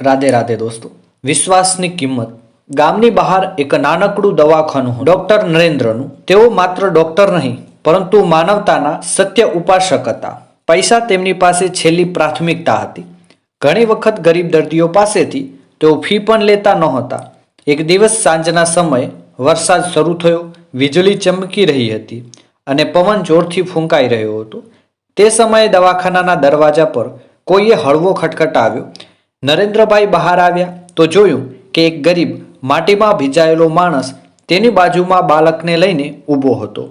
રાધે રાધે દોસ્તો. વિશ્વાસની કિંમત. ગામની બહાર એક નાનકડું દવાખાનું ડૉક્ટર નરેન્દ્રનું. તેઓ માત્ર ડોક્ટર નહીં, પરંતુ માનવતાના સત્ય ઉપાસક હતા. પૈસા તેમની પાસે છેલ્લી પ્રાથમિકતા હતી. ઘણી વખત ગરીબ દર્દીઓ પાસેથી તેઓ ફી પણ લેતા નહોતા. એક દિવસ સાંજના સમયે વરસાદ શરૂ થયો, વીજળી ચમકી રહી હતી અને પવન જોરથી ફૂંકાઈ રહ્યો હતો. તે સમયે દવાખાનાના દરવાજા પર કોઈએ હળવો ખટખટાવ્યો. નરેન્દ્રભાઈ બહાર આવ્યા તો જોયું કે એક ગરીબ માટીમાં ભીજાયેલો માણસ તેની બાજુમાં બાળકને લઈને ઊભો હતો.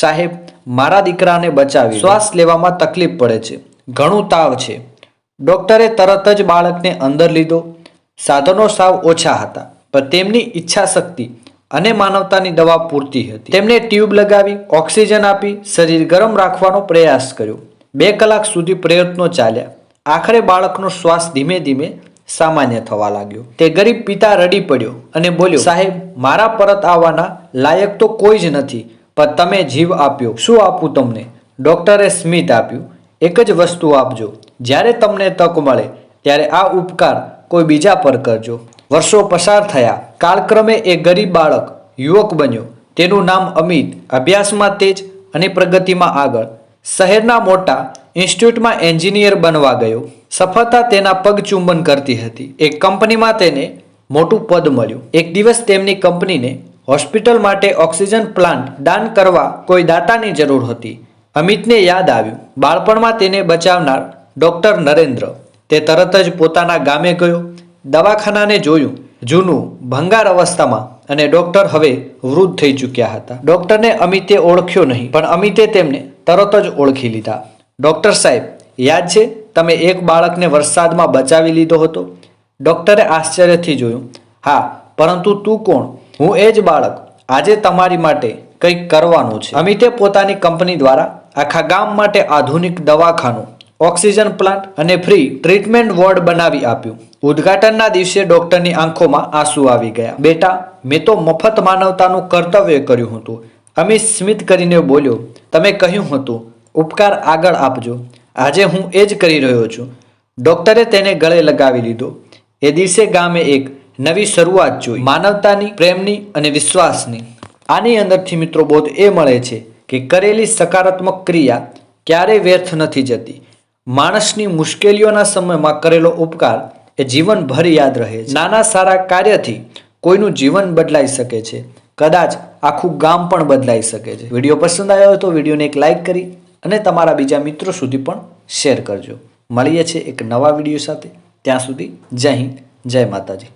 સાહેબ, મારા દીકરાને બચાવી શ્વાસ લેવામાં તકલીફ પડે છે. ઘણું તાવ છે. ડૉક્ટરે તરત જ બાળકને અંદર લીધો. સાધનો સાવ ઓછા હતા, પણ તેમની ઈચ્છા શક્તિ અને માનવતાની દવા પૂરતી હતી. તેમને ટ્યુબ લગાવી, ઓક્સિજન આપી, શરીર ગરમ રાખવાનો પ્રયાસ કર્યો. બે કલાક સુધી પ્રયત્નો ચાલ્યા. આખરે બાળકનો શ્વાસ ધીમે ધીમે સામાન્ય થવા લાગ્યો. તે ગરીબ પિતા રડી પડ્યો અને બોલ્યો, સાહેબ, મારા પરત આવવાના લાયક તો કોઈ જ નથી, પણ તમે જીવ આપ્યો. શું આપું તમને? ડોક્ટરે સ્મિત આપ્યું. એક જ વસ્તુ આપજો. જ્યારે તમને તક મળે, ત્યારે આ ઉપકાર કોઈ બીજા પર કરજો. વર્ષો પસાર થયા. કાળક્રમે એ ગરીબ બાળક યુવક બન્યો. તેનું નામ અમિત, અભ્યાસમાં તેજ અને પ્રગતિમાં આગળ. શહેરના મોટા ઇન્સ્ટિટ્યૂટમાં એન્જિનિયર બનવા ગયો. સફળતા તેના પગ ચુંબન કરતી હતી. એક કંપનીમાં તેને મોટું પદ મળ્યું. એક દિવસ તેમની કંપનીને હોસ્પિટલ માટે ઓક્સિજન પ્લાન્ટ દાન કરવા કોઈ દાતાની જરૂર હતી. અમિતને યાદ આવ્યું. બાળપણમાં તેને બચાવનાર ડૉક્ટર નરેન્દ્ર. તે તરત જ પોતાના ગામે ગયો. દવાખાનાને જોયું. જૂનું ભંગાર અવસ્થામાં અને ડૉક્ટર હવે વૃદ્ધ થઈ ચૂક્યા હતા. ડૉક્ટરને અમિતે ઓળખ્યો નહીં, પણ અમિતે તેમને તરત જ ઓળખી લીધા. ડોક્ટર સાહેબ, યાદ છે, તમે એક બાળકને વરસાદમાં બચાવી લીધો હતો? ડૉક્ટરે આશ્ચર્યથી જોયું. હા, પરંતુ તું કોણ? હું એ જ બાળક. આજે તમારી માટે કંઈક કરવાનું છે. અમિતે પોતાની કંપની દ્વારા આખા ગામ માટે આધુનિક દવાખાનું, ઓક્સિજન પ્લાન્ટ અને ફ્રી ટ્રીટમેન્ટ વોર્ડ બનાવી આપ્યું. ઉદ્ઘાટનના દિવસે ડોક્ટરની આંખોમાં આંસુ આવી ગયા. બેટા, મેં તો મફત માનવતાનું કર્તવ્ય કર્યું હતું. અમિત સ્મિત કરીને બોલ્યો, તમે કહ્યું હતું ઉપકાર આગળ આપજો. આજે હું એ જ કરી રહ્યો છું. ડોક્ટરે તેને ગળે લગાવી લીધો. એ દિવસે ગામે એક નવી શરૂઆત જોઈ. માનવતાની, પ્રેમની અને વિશ્વાસની. આની અંદરથી મિત્રો બોધ એ મળે છે કે કરેલી સકારાત્મક ક્રિયા ક્યારેય વ્યર્થ નથી જતી. માણસની મુશ્કેલીઓના સમયમાં કરેલો ઉપકાર એ જીવનભર યાદ રહે છે. નાના સારા કાર્યથી કોઈનું જીવન બદલાઈ શકે છે. કદાચ આખું ગામ પણ બદલાઈ શકે છે. વીડિયો પસંદ આવ્યો હોય તો વિડીયોને એક લાઇક કરી અને તમારા બીજા મિત્રો સુધી પણ શેર કરજો. મળીએ છીએ એક નવા વીડિયો સાથે. ત્યાં સુધી જય હિન્દ, જય માતાજી.